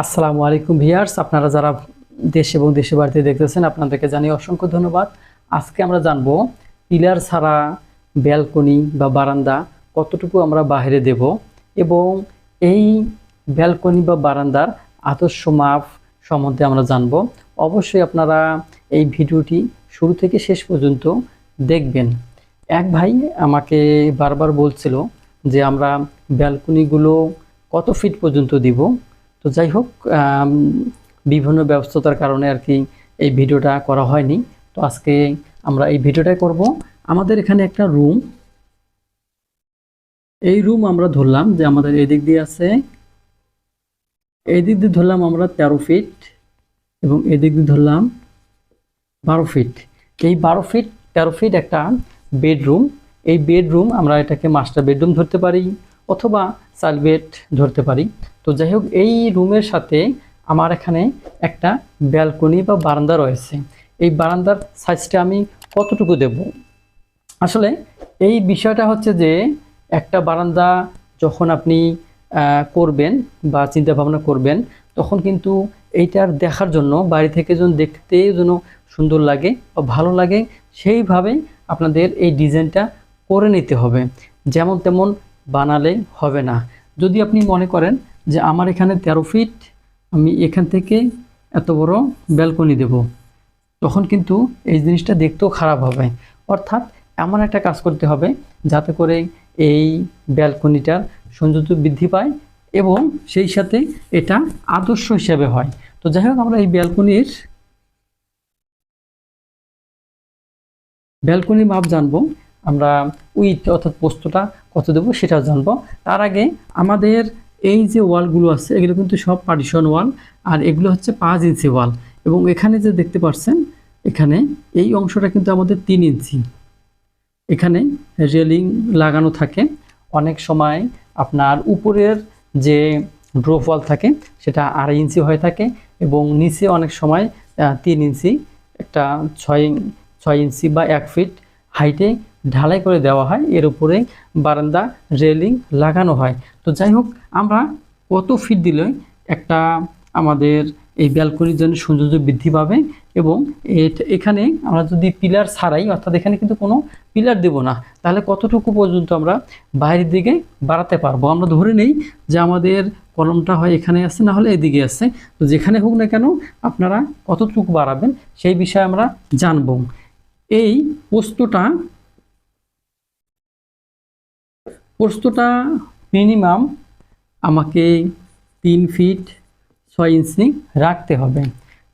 আসসালামু আলাইকুম ভিয়ার্স। আপনারা যারা দেশ এবং দেশে বাড়িতে দেখতেছেন, আপনাদেরকে জানিয়ে অসংখ্য ধন্যবাদ। আজকে আমরা জানব, পিলার ছাড়া ব্যালকনি বা বারান্দা কতটুকু আমরা বাইরে দেব এবং এই ব্যালকনি বা বারান্দার আদর্শ মাপ সম্বন্ধে আমরা জানব। অবশ্যই আপনারা এই ভিডিওটি শুরু থেকে শেষ পর্যন্ত দেখবেন। এক ভাই আমাকে বারবার বলছিল যে, আমরা ব্যালকনিগুলো কত ফিট পর্যন্ত দিব? তো যাই হোক বিভিন্ন ব্যস্ততার কারণে আর কি এই ভিডিওটা করা হয়নি। তো আজকে আমরা এই ভিডিওটাই করব। আমাদের এখানে একটা রুম। এই রুম আমরা ধরলাম যে আমাদের এদিক দিয়ে আছে এই দিক দিয়ে ধরলাম আমরা তেরো ফিট এবং এদিক দিয়ে ধরলাম বারো ফিট। এই বারো ফিট, তেরো ফিট একটা বেডরুম। এই বেডরুম আমরা এটাকে মাস্টার বেডরুম ধরতে পারি। অথবা বেড ধরতে পারি। তো যাই হোক, এই রুমের সাথে আমার এখানে একটা ব্যালকনি বা বারান্দা রয়েছে। এই বারান্দার সাইজটা আমি কতটুকু দেব? আসলে এই বিষয়টা হচ্ছে যে, একটা বারান্দা যখন আপনি করবেন বা চিন্তা ভাবনা করবেন, তখন কিন্তু এইটার দেখার জন্য, বাড়ি থেকে যেন দেখতে যেন সুন্দর লাগে বা ভালো লাগে, সেইভাবে আপনাদের এই ডিজাইনটা করে নিতে হবে। যেমন তেমন বানালে হবে না। যদি আপনি মনে করেন যে আমার এখানে তেরো ফিট আমি এখান থেকে এত বড় ব্যালকনি দেব, তখন কিন্তু এই জিনিসটা দেখতেও খারাপ হবে। অর্থাৎ এমন একটা কাজ করতে হবে যাতে করে এই ব্যালকনিটার সৌন্দর্য বৃদ্ধি পায় এবং সেই সাথে এটা আদর্শ হিসেবে হয়। তো যাই হোক, আমরা এই ব্যালকনির ব্যালকনি মাপ জানব। আমরা উইথ অর্থাৎ পোস্তটা কত দেবো সেটাও জানব। তার আগে আমাদের এই যে ওয়ালগুলো আছে, এগুলো কিন্তু সব পার্টিশন ওয়াল আর এগুলো হচ্ছে পাঁচ ইঞ্চি ওয়াল এবং এখানে যে দেখতে পাচ্ছেন এখানে এই অংশটা কিন্তু আমাদের তিন ইঞ্চি। এখানে রেলিং লাগানো থাকে। অনেক সময় আপনার উপরের যে ড্রপ ওয়াল থাকে, সেটা আড়াই ইঞ্চি হয়ে থাকে এবং নিচে অনেক সময় তিন ইঞ্চি, একটা ছয় ছয় ইঞ্চি বা এক ফিট হাইটে ঢালাই করে দেওয়া হয়। এর উপরে বারান্দা, রেলিং লাগানো হয়। তো যাই হোক, আমরা কত ফিট দিলে একটা আমাদের এই ব্যালকনির জন্য সৌন্দর্য বৃদ্ধি পাবে এবং এখানে আমরা যদি পিলার ছাড়াই, অর্থাৎ এখানে কিন্তু কোনো পিলার দেব না, তাহলে কতটুকু পর্যন্ত আমরা বাইরের দিকে বাড়াতে পারব? আমরা ধরে নেই যে আমাদের কলমটা হয় এখানে আছে, না হলে এদিকে আছে। তো যেখানে হোক না কেন আপনারা কতটুকু বাড়াবেন সেই বিষয়ে আমরা জানব। এই পোস্তটা পোস্তটা মিনিমাম আমাকে তিন ফিট ছয় ইঞ্চি রাখতে হবে।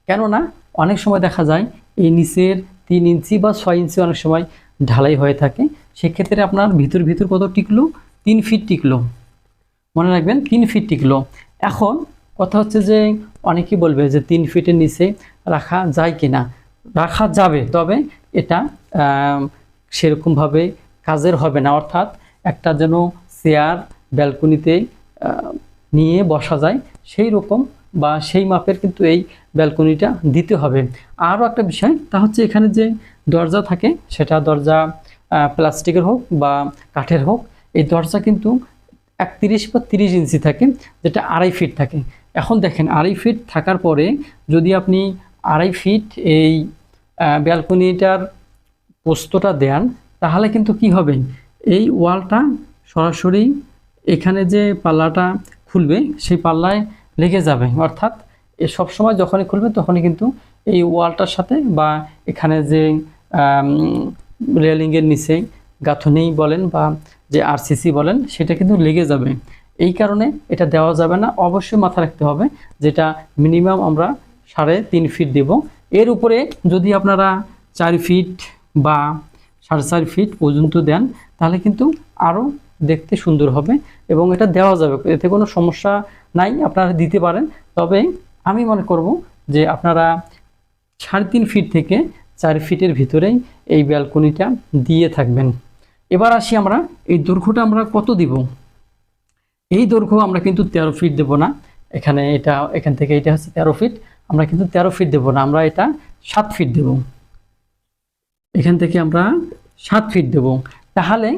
কেননা অনেক সময় দেখা যায় এই নিচের তিন ইঞ্চি বা ছয় ইঞ্চি অনেক সময় ঢালাই হয়ে থাকে। সেক্ষেত্রে আপনার ভিতর ভিতর কত টিকলো? তিন ফিট টিকলো। মনে রাখবেন তিন ফিট টিকলো। এখন কথা হচ্ছে যে অনেকেই বলবে যে তিন ফিটের নিচে রাখা যায় কি না রাখা যাবে, তবে এটা সেরকমভাবে কাজের হবে না। অর্থাৎ একটা যেন চেয়ার ব্যালকনিতে নিয়ে বসা যায়, সেই রকম বা সেই মাপের কিন্তু এই ব্যালকনিটা দিতে হবে। আরও একটা বিষয়, তা হচ্ছে এখানে যে দরজা থাকে, সেটা দরজা প্লাস্টিকের হোক বা কাঠের হোক, এই দরজা কিন্তু একত্রিশ বা তিরিশ ইঞ্চি থাকে, যেটা আড়াই ফিট থাকে। এখন দেখেন, আড়াই ফিট থাকার পরে যদি আপনি আড়াই ফিট এই ব্যালকনিটার পোস্তটা দেন, তাহলে কিন্তু কি হবে? এই ওয়ালটা সরাসরি এখানে যে পাল্লাটা খুলবে, সেই পাল্লায় লেগে যাবে। অর্থাৎ এ সবসময় যখনই খুলবে তখনই কিন্তু এই ওয়ালটার সাথে বা এখানে যে রেলিংয়ের নিচে গাঁথনি বলেন বা যে আরসিসি বলেন, সেটা কিন্তু লেগে যাবে। এই কারণে এটা দেওয়া যাবে না। অবশ্যই মাথা রাখতে হবে যেটা মিনিমাম আমরা সাড়ে তিন ফিট দেব। এর উপরে যদি আপনারা চার ফিট বা সাড়ে চার ফিট পর্যন্ত দেন, তাহলে কিন্তু আরও দেখতে সুন্দর হবে এবং এটা দেওয়া যাবে। এতে কোনো সমস্যা নাই, আপনারা দিতে পারেন। তবে আমি মনে করব যে আপনারা সাড়ে তিন ফিট থেকে চার ফিটের ভিতরেই এই ব্যালকনিটা দিয়ে থাকবেন। এবার আসি আমরা, এই দৈর্ঘ্যটা আমরা কত দিব? এই দৈর্ঘ্য আমরা কিন্তু তেরো ফিট দেব না। এখানে এটা, এখান থেকে এটা হচ্ছে তেরো ফিট আমরা কিন্তু তেরো ফিট দেব না, আমরা এটা সাত ফিট দেব। এখান থেকে আমরা সাত ফিট দেব। তাহলে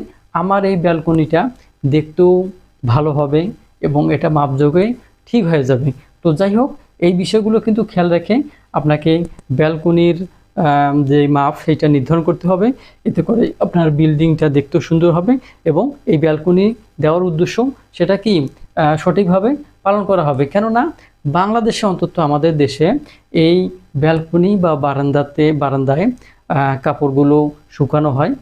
আমার এই ব্যালকনিটা দেখতেও ভালো হবে এবং এটা মাপযোগে ঠিক হয়ে যাবে। তো যাই হোক, এই বিষয়গুলো কিন্তু খেয়াল রেখে আপনাকে ব্যালকনির যে মাপ সেটা নির্ধারণ করতে হবে। এতে করে আপনার বিল্ডিংটা দেখতেও সুন্দর হবে এবং এই ব্যালকনি দেওয়ার উদ্দেশ্য সেটা কি সঠিকভাবে পালন করা হবে। কেননা বাংলাদেশে অন্তত আমাদের দেশে এই ব্যালকনি বা বারান্দাতে, বারান্দায় কাপড়গুলো শুকানো হয়।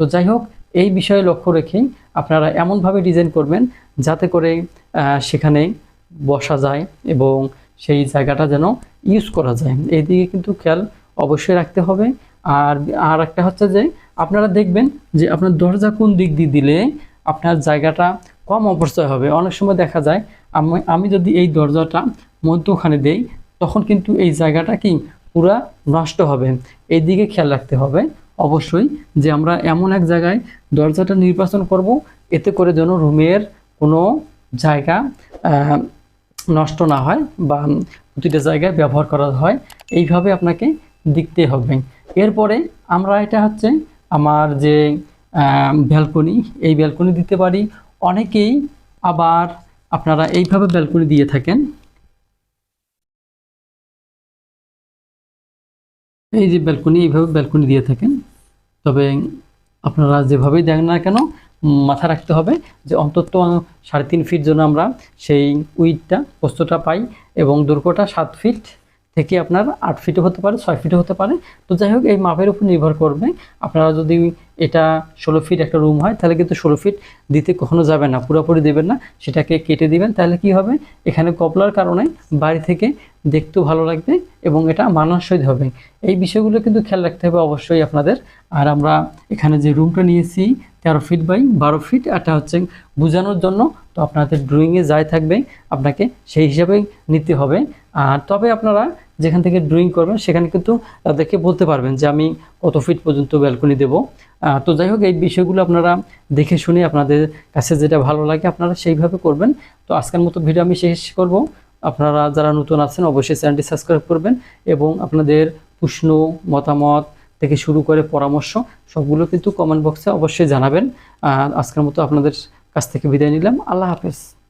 তো যাই হোক, এই বিষয়ে লক্ষ্য রেখেই আপনারা এমনভাবে ডিজাইন করবেন যাতে করে সেখানে বসা যায় এবং সেই জায়গাটা যেন ইউজ করা যায়। এই দিকে কিন্তু খেয়াল অবশ্যই রাখতে হবে। আর আর একটা হচ্ছে যে, আপনারা দেখবেন যে আপনার দরজা কোন দিক দিয়ে দিলে আপনার জায়গাটা কম অপচয় হবে। অনেক সময় দেখা যায়, আমি আমি যদি এই দরজাটা মধ্যখানে দেই, তখন কিন্তু এই জায়গাটা কি পুরা নষ্ট হবে। এই খেয়াল রাখতে হবে অবশ্যই যে আমরা এমন এক জায়গায় দরজাটা নির্বাচন করব, এতে করে যেন রুমের কোনো জায়গা নষ্ট না হয় বা প্রতিটা জায়গায় ব্যবহার করা হয়। এইভাবে আপনাকে দেখতে হবে। এরপরে আমরা এটা হচ্ছে আমার যে ব্যালকনি, এই ব্যালকনি দিতে পারি। অনেকেই আবার আপনারা এইভাবে ব্যালকনি দিয়ে থাকেন। এই যে ব্যালকনি এইভাবে ব্যালকনি দিয়ে থাকেন। তবে আপনারা যেভাবেই দেখেন না কেন, মাথা রাখতে হবে যে অন্তত সাড়ে তিন ফিট জন্য আমরা সেই উইথটা পোস্তটা পাই এবং দৈর্ঘ্যটা সাত ফিট থেকে আপনার আট ফিটও হতে পারে, ছয় ফিটও হতে পারে। তো যাই হোক, এই মাপের উপর নির্ভর করবে। আপনারা যদি এটা ষোলো ফিট একটা রুম হয়, তাহলে কিন্তু ষোলো ফিট দিতে কখনো যাবে না, পুরোপুরি দেবেন না। সেটাকে কেটে দিবেন, তাহলে কি হবে? এখানে কপলার কারণে বাড়ি থেকে দেখতেও ভালো লাগবে এবং এটা মানানসই হবে। এই বিষয়গুলো কিন্তু খেয়াল রাখতে হবে অবশ্যই আপনাদের। আর আমরা এখানে যে রুমটা নিয়েছি, তেরো ফিট বাই বারো ফিট এটা হচ্ছে বোঝানোর জন্য। তো আপনাদের ড্রয়িংয়ে যাই থাকবে, আপনাকে সেই হিসাবেই নিতে হবে। আর তবে আপনারা যেখান থেকে ড্রয়িং করবেন, সেখানে কিন্তু তাদেরকে বলতে পারবেন যে আমি কত ফিট পর্যন্ত ব্যালকনি দেবো। তো যাই হোক, এই বিষয়গুলো আপনারা দেখে শুনে আপনাদের কাছে যেটা ভালো লাগে, আপনারা সেইভাবে করবেন। তো আজকের মতো ভিডিও আমি শেষ করব। আপনারা যারা নতুন আছেন, অবশ্যই চ্যানেলটি সাবস্ক্রাইব করবেন এবং আপনাদের প্রশ্ন, মতামত থেকে শুরু করে পরামর্শ, সবগুলো কিন্তু কমেন্ট বক্সে অবশ্যই জানাবেন। আজকের মতো আপনাদের কাছ থেকে বিদায় নিলাম। আল্লাহ হাফেজ।